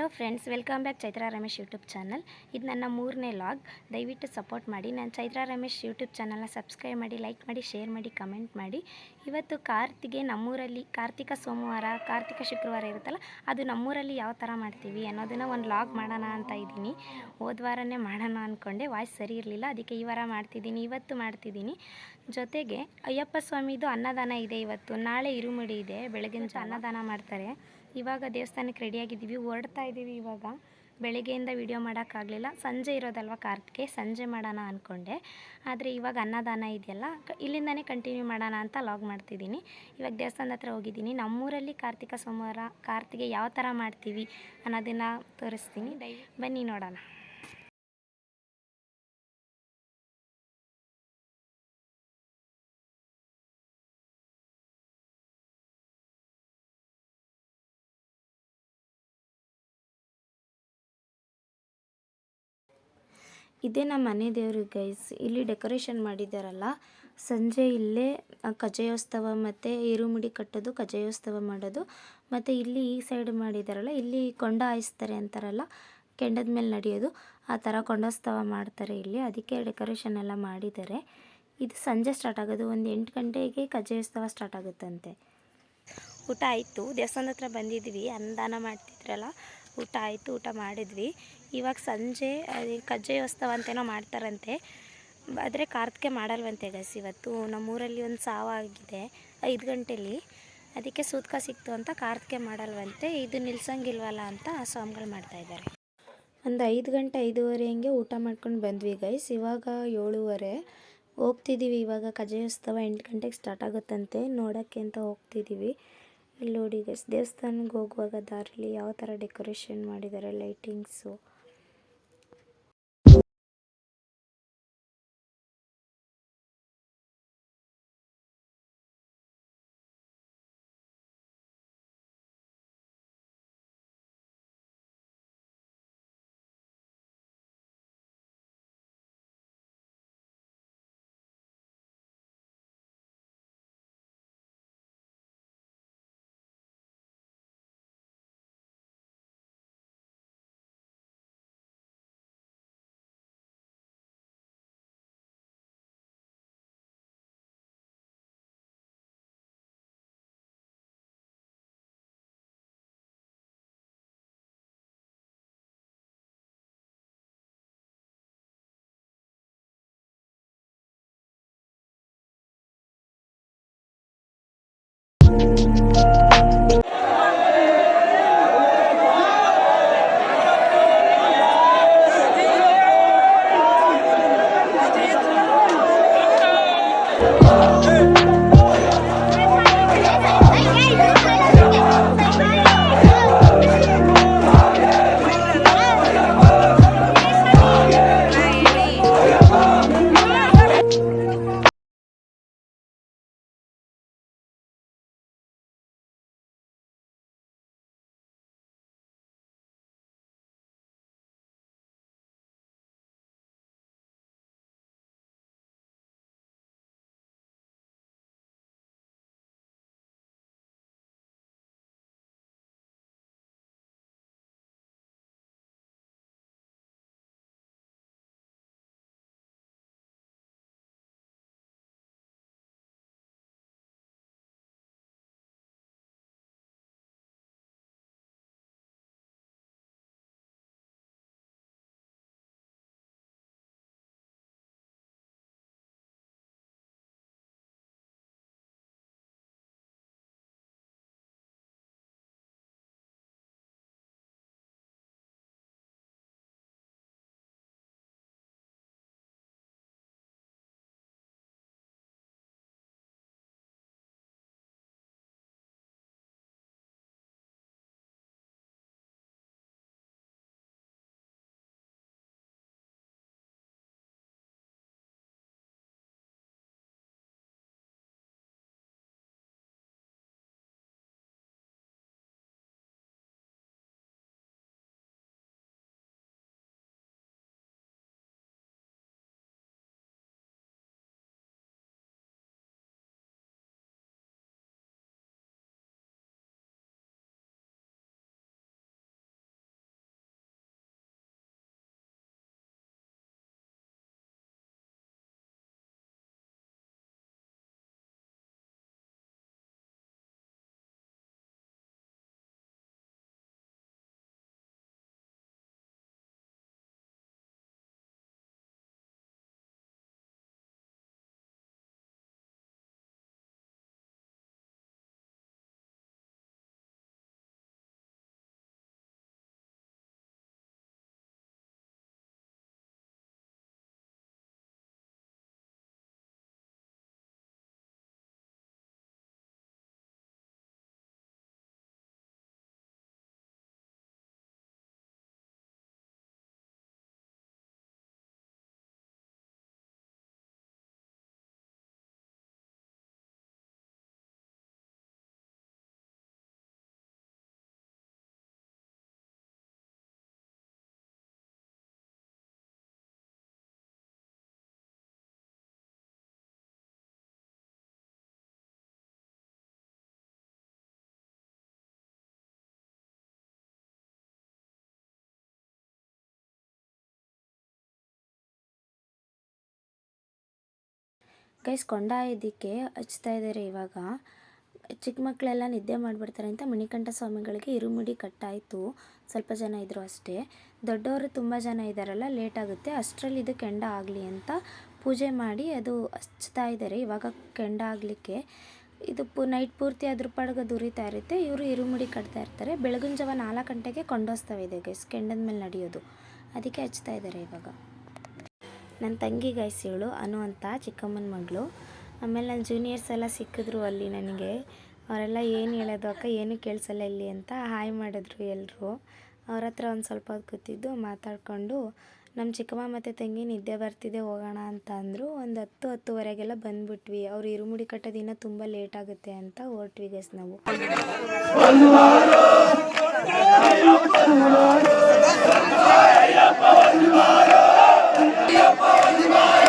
Hello friends, welcome back Chaitra Ramesh YouTube channel. ಇದು ನನ್ನ ಮೂರನೇ ಲಾಗ್. ದಯವಿಟ್ಟು ಸಪೋರ್ಟ್ ಮಾಡಿ. ನಾನು ಚೈತ್ರಾ ರಮೇಶ್ ಯೂಟ್ಯೂಬ್ ಚಾನಲ್ನ ಸಬ್ಸ್ಕ್ರೈಬ್ ಮಾಡಿ, ಲೈಕ್ ಮಾಡಿ, ಶೇರ್ ಮಾಡಿ, ಕಮೆಂಟ್ ಮಾಡಿ. ಇವತ್ತು ಕಾರ್ತಿಗೆ ನಮ್ಮೂರಲ್ಲಿ ಕಾರ್ತಿಕ ಸೋಮವಾರ, ಕಾರ್ತಿಕ ಶುಕ್ರವಾರ ಇರುತ್ತಲ್ಲ, ಅದು ನಮ್ಮೂರಲ್ಲಿ ಯಾವ ಥರ ಮಾಡ್ತೀವಿ ಅನ್ನೋದನ್ನು ಒಂದು ಲಾಗ್ ಮಾಡೋಣ ಅಂತ ಇದ್ದೀನಿ. ಹೋದ ವಾರನೇ ಮಾಡೋಣ ಅಂದ್ಕೊಂಡೆ ವಾಯ್ಸ್ ಸರಿ ಇರಲಿಲ್ಲ, ಅದಕ್ಕೆ ಈ ವಾರ ಮಾಡ್ತಿದ್ದೀನಿ, ಇವತ್ತು ಮಾಡ್ತಿದ್ದೀನಿ. ಜೊತೆಗೆ ಅಯ್ಯಪ್ಪ ಸ್ವಾಮಿದು ಅನ್ನದಾನ ಇದೆ ಇವತ್ತು. ನಾಳೆ ಇರುಮುಡಿ ಇದೆ, ಬೆಳಗಿನ ಅನ್ನದಾನ ಮಾಡ್ತಾರೆ. ಇವಾಗ ದೇವಸ್ಥಾನಕ್ಕೆ ರೆಡಿಯಾಗಿದ್ದೀವಿ. ಹೊರಡ್ತಾ ಇದ್ದೀವಿ ಇವಾಗ. ಬೆಳಗ್ಗೆಯಿಂದ ವಿಡಿಯೋ ಮಾಡೋಕ್ಕಾಗಲಿಲ್ಲ. ಸಂಜೆ ಇರೋದಲ್ವ ಕಾರ್ತಿಕೆ ಸಂಜೆ ಮಾಡೋಣ ಅಂದ್ಕೊಂಡೆ ಆದರೆ ಇವಾಗ ಅನ್ನದಾನ ಇದೆಯಲ್ಲ ಇಲ್ಲಿಂದನೇ ಕಂಟಿನ್ಯೂ ಮಾಡೋಣ ಅಂತ ಲಾಗ್ ಮಾಡ್ತಿದ್ದೀನಿ. ಇವಾಗ ದೇವಸ್ಥಾನದ ಹತ್ರ ಹೋಗಿದ್ದೀನಿ. ನಮ್ಮೂರಲ್ಲಿ ಕಾರ್ತಿಕ ಸೋಮವಾರ, ಕಾರ್ತಿಗೆ ಯಾವ ಥರ ಮಾಡ್ತೀವಿ ಅನ್ನೋದನ್ನು ತೋರಿಸ್ತೀನಿ. ದಯ ಬನ್ನಿ ನೋಡೋಣ. ಇದೇ ನಮ್ಮ ಮನೆ ದೇವರು ಗೈಸ್ ಇಲ್ಲಿ ಡೆಕೋರೇಷನ್ ಮಾಡಿದ್ದಾರಲ್ಲ ಸಂಜೆ ಇಲ್ಲೇ ಕಜಯೋತ್ಸವ ಮತ್ತು ಇರುಮುಡಿ ಕಟ್ಟೋದು, ಕಜಯೋತ್ಸವ ಮಾಡೋದು. ಮತ್ತು ಇಲ್ಲಿ ಈ ಸೈಡ್ ಮಾಡಿದ್ದಾರಲ್ಲ ಇಲ್ಲಿ ಕೊಂಡ ಹಾಯಿಸ್ತಾರೆ ಅಂತಾರಲ್ಲ, ಕೆಂಡದ ಮೇಲೆ ನಡೆಯೋದು. ಆ ಥರ ಕೊಂಡೋತ್ಸವ ಮಾಡ್ತಾರೆ ಇಲ್ಲಿ. ಅದಕ್ಕೆ ಡೆಕೋರೇಷನ್ ಎಲ್ಲ ಮಾಡಿದ್ದಾರೆ. ಇದು ಸಂಜೆ ಸ್ಟಾರ್ಟ್ ಆಗೋದು, ಒಂದು ಎಂಟು ಗಂಟೆಗೆ ಕಜಯೋತ್ಸವ ಸ್ಟಾರ್ಟ್ ಆಗುತ್ತಂತೆ. ಊಟ ಆಯಿತು. ದೇವಸ್ಥಾನದ ಹತ್ರ ಬಂದಿದ್ವಿ ಅನ್ನದಾನ ಮಾಡ್ತಿದ್ರಲ್ಲ, ಊಟ ಆಯಿತು, ಊಟ ಮಾಡಿದ್ವಿ. ಇವಾಗ ಸಂಜೆ ಕಜ್ಜಾಯೋತ್ಸವ ಅಂತೇನೋ ಮಾಡ್ತಾರಂತೆ. ಆದರೆ ಕಾರ್ತಿಕೆ ಮಾಡಲ್ವಂತೆ ಗಸ್ ಇವತ್ತು. ನಮ್ಮೂರಲ್ಲಿ ಒಂದು ಸಾವಾಗಿದೆ, ಐದು ಗಂಟೆಲಿ. ಅದಕ್ಕೆ ಸೂತ್ಕ ಸಿಕ್ತು ಅಂತ ಕಾರ್ತಿಕೆ ಮಾಡಲ್ವಂತೆ. ಇದು ನಿಲ್ಸಂಗಿಲ್ವಲ್ಲ ಅಂತ ಸ್ವಾಮಿಗಳು ಮಾಡ್ತಾಯಿದ್ದಾರೆ ಒಂದು ಐದು ಗಂಟೆ ಐದೂವರೆ ಹಂಗೆ ಊಟ ಮಾಡ್ಕೊಂಡು ಬಂದ್ವಿ ಗೈಸ್ ಇವಾಗ ಏಳುವರೆ. ಹೋಗ್ತಿದ್ದೀವಿ ಇವಾಗ. ಕಜಯೋತ್ಸವ ಎಂಟು ಗಂಟೆಗೆ ಸ್ಟಾರ್ಟ್ ಆಗುತ್ತಂತೆ. ನೋಡೋಕ್ಕೆ ಅಂತ ಹೋಗ್ತಿದ್ದೀವಿ ಇಲ್ಲಿ ನೋಡಿ ಗೈಸ್ ದೇವಸ್ಥಾನಕ್ಕೆ ಹೋಗುವಾಗ ದಾರಿಲಿ ಯಾವ ಥರ ಡೆಕೋರೇಷನ್ ಮಾಡಿದ್ದಾರೆ ಲೈಟಿಂಗ್ಸು ಗೈಸ್ ಕೊಂಡ ಇದಕ್ಕೆ ಹಚ್ತಾ ಇದ್ದಾರೆ ಇವಾಗ. ಚಿಕ್ಕ ಮಕ್ಕಳೆಲ್ಲ ನಿದ್ದೆ ಮಾಡಿಬಿಡ್ತಾರೆ ಅಂತ ಮಣಿಕಂಠ ಸ್ವಾಮಿಗಳಿಗೆ ಇರುಮುಡಿ ಕಟ್ಟಾಯಿತು. ಸ್ವಲ್ಪ ಜನ ಇದ್ದರು ಅಷ್ಟೇ. ದೊಡ್ಡವರು ತುಂಬ ಜನ ಇದ್ದಾರಲ್ಲ ಲೇಟ್ ಆಗುತ್ತೆ. ಅಷ್ಟರಲ್ಲಿ ಇದು ಕೆಂಡ ಆಗಲಿ ಅಂತ ಪೂಜೆ ಮಾಡಿ ಅದು ಹಚ್ತಾ ಇದ್ದಾರೆ ಇವಾಗ ಕೆಂಡ ಆಗಲಿಕ್ಕೆ ಇದು ಪು, ನೈಟ್ ಪೂರ್ತಿ ಅದ್ರ ಪಾಡ್ಗೆ ದುರಿತಾ ಇರುತ್ತೆ. ಇವರು ಇರುಮುಡಿ ಕಟ್ತಾ ಇರ್ತಾರೆ. ಬೆಳಗಿನ ಜಾವ ನಾಲ್ಕು ಗಂಟೆಗೆ ಕೊಂಡೋಸ್ತವೆ ಇದೆ ಗೈಸ್, ಕೆಂಡದ ಮೇಲೆ ನಡೆಯೋದು. ಅದಕ್ಕೆ ಹಚ್ತಾ ಇದ್ದಾರೆ ಇವಾಗ. ನನ್ನ ತಂಗಿ ಗೈಸ್ ಇವಳು, ಅನು ಅಂತ, ಚಿಕ್ಕಮ್ಮನ ಮಗಳು. ಆಮೇಲೆ ನನ್ನ ಜೂನಿಯರ್ಸ್ ಎಲ್ಲ ಸಿಕ್ಕಿದ್ರು ಅಲ್ಲಿ ನನಗೆ. ಅವರೆಲ್ಲ ಏನು ಹೇಳೋದು ಅಕ್ಕ, ಏನು ಕೇಳಿಸಲ್ಲ ಇಲ್ಲಿ ಅಂತ ಹಾಯ್ ಮಾಡಿದ್ರು ಎಲ್ಲರೂ ಅವ್ರ ಹತ್ರ ಒಂದು ಸ್ವಲ್ಪ ಹೊತ್ತು ಕೂತಿದ್ದು, ಮಾತಾಡಿಕೊಂಡು ನಮ್ಮ ಚಿಕ್ಕಮ್ಮ ಮತ್ತು ತಂಗಿ ನಿದ್ದೆ ಬರ್ತಿದೆ, ಹೋಗೋಣ ಅಂತ ಅಂದರು. ಒಂದು ಹತ್ತು, ಹತ್ತುವರೆಗೆಲ್ಲ ಬಂದ್ಬಿಟ್ವಿ. ಅವ್ರು ಇರುಮುಡಿ ಕಟ್ಟೋದಿನ ತುಂಬ ಲೇಟ್ ಆಗುತ್ತೆ ಅಂತ ಹೊರಟ್ವಿ ಗೆಸ್ ನಾವು. Adiós,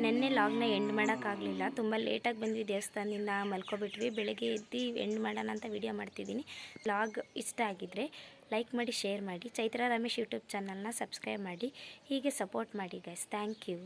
ನೆನ್ನೆ ಲಾಗ್ನ ಎಂಡ್ ಮಾಡೋಕ್ಕಾಗಲಿಲ್ಲ. ತುಂಬ ಲೇಟಾಗಿ ಬಂದ್ವಿ ದೇವಸ್ಥಾನದಿಂದ ಮಲ್ಕೊಬಿಟ್ವಿ. ಬೆಳಗ್ಗೆ ಎದ್ದು ಎಂಡ್ ಮಾಡೋಣ ಅಂತ ವಿಡಿಯೋ ಮಾಡ್ತಿದ್ದೀನಿ. ಲಾಗ್ ಇಷ್ಟ ಆಗಿದ್ದರೆ ಲೈಕ್ ಮಾಡಿ ಶೇರ್ ಮಾಡಿ. ಚೈತ್ರ ರಮೇಶ್ ಯೂಟ್ಯೂಬ್ ಚಾನಲ್ನ ಸಬ್ಸ್ಕ್ರೈಬ್ ಮಾಡಿ. ಹೀಗೆ ಸಪೋರ್ಟ್ ಮಾಡಿ ಗೈಸ್ ಥ್ಯಾಂಕ್ ಯು